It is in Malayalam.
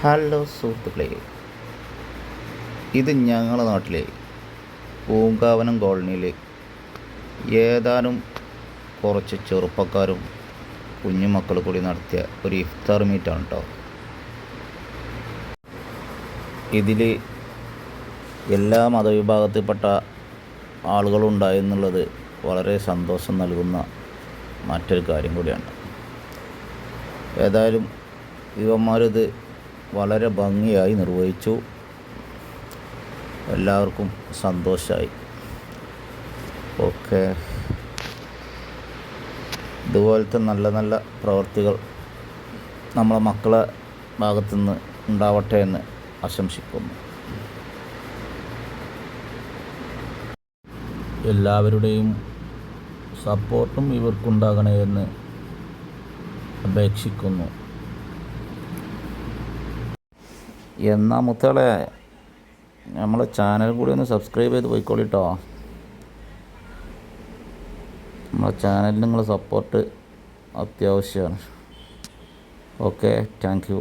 ഹലോ സുഹൃത്തുക്കളെ. ഇത് ഞങ്ങളുടെ നാട്ടിലെ പൂങ്കാവനം കോളനിയിലെ ഏതാനും കുറച്ച് ചെറുപ്പക്കാരും കുഞ്ഞുമക്കൾ കൂടി നടത്തിയ ഒരു ഇഫ്താർ മീറ്റാണ് കേട്ടോ ഇതിൽ എല്ലാ മതവിഭാഗത്തിൽപ്പെട്ട ആളുകളുണ്ടായെന്നുള്ളത് വളരെ സന്തോഷം നൽകുന്ന മറ്റൊരു കാര്യം കൂടിയാണ്. ഏതായാലും ഇവന്മാരിത് വളരെ ഭംഗിയായി നിർവഹിച്ചു. എല്ലാവർക്കും സന്തോഷമായി ഓക്കെ. ഇതുപോലത്തെ നല്ല നല്ല പ്രവൃത്തികൾ നമ്മളെ മക്കളെ ഭാഗത്തുനിന്ന് ഉണ്ടാവട്ടെ എന്ന് ആശംസിക്കുന്നു. എല്ലാവരുടെയും സപ്പോർട്ടും ഇവർക്കുണ്ടാകണേ എന്ന് അപേക്ഷിക്കുന്നു. എന്നാ മുത്തുകളെ നമ്മളെ ചാനൽ കൂടി ഒന്ന് സബ്സ്ക്രൈബ് ചെയ്ത് പോയിക്കോളിട്ടോ നമ്മളെ ചാനലിന് നിങ്ങളെ സപ്പോർട്ട് അത്യാവശ്യമാണ് ഓക്കെ താങ്ക് യു